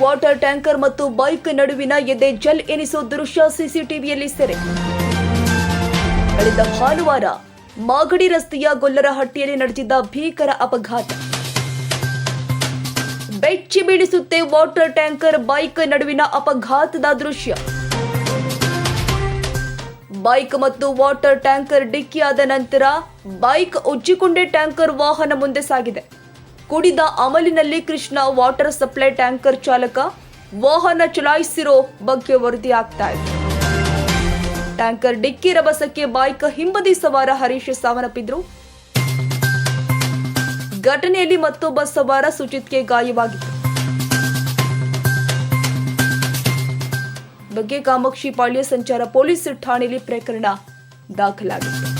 Water tanker ಮತ್ತು bike ನಡುವಿನ ಎದೆ ಜಲ್ ಎನಿಸೋ ದೃಶ್ಯ ಸಿಸಿಟಿವಿಯಲ್ಲಿ ಸೆರೆ. ಕಳೆದ ಭಾನುವಾರ ಮಾಗಡಿ ರಸ್ತೆಯ ಗೊಲ್ಲರಹಟ್ಟಿಯಲ್ಲಿ ನಡೆದಿದ್ದ ಭೀಕರ ಅಪಘಾತ. ಬೆಚ್ಚಿ ಬೀಳಿಸುತ್ತೆ ವಾಟರ್ ಟ್ಯಾಂಕರ್, ಬೈಕ್ ನಡುವಿನ ಅಪಘಾತದ ದೃಶ್ಯ. ಬೈಕ್ ಮತ್ತು ವಾಟರ್ ಟ್ಯಾಂಕರ್ ಡಿಕ್ಕಿಯಾದ ನಂತರ ಬೈಕ್ ಉಜ್ಜಿಕೊಂಡೇ ಟ್ಯಾಂಕರ್ ವಾಹನ ಮುಂದೆ ಸಾಗಿದೆ. ಕುಡಿದ ಅಮಲಿನಲ್ಲಿ ಕೃಷ್ಣ ವಾಟರ್ ಸಪ್ಲೈ ಟ್ಯಾಂಕರ್ ಚಾಲಕ ವಾಹನ ಚಲಾಯಿಸಿರೋ ಬಗ್ಗೆ ವರದಿ ಆಗ್ತಾ ಇದೆ. ಟ್ಯಾಂಕರ್ ಡಿಕ್ಕಿ ರಭಸಕ್ಕೆ ಬೈಕ್ ಹಿಂಬದಿ ಸವಾರ ಹರೀಶ್ ಸಾವನ್ನಪ್ಪಿದ್ರು. ಘಟನೆಯಲ್ಲಿ ಮತ್ತೊಬ್ಬ ಸವಾರ ಸುಜಿತ್ಗೆ ಗಾಯವಾಗಿತ್ತು. ಬಗ್ಗೆ ಕಾಮಾಕ್ಷಿ ಪಾಳ್ಯ ಸಂಚಾರ ಪೊಲೀಸ್ ಠಾಣೆಯಲ್ಲಿ ಪ್ರಕರಣ ದಾಖಲಾಗಿದೆ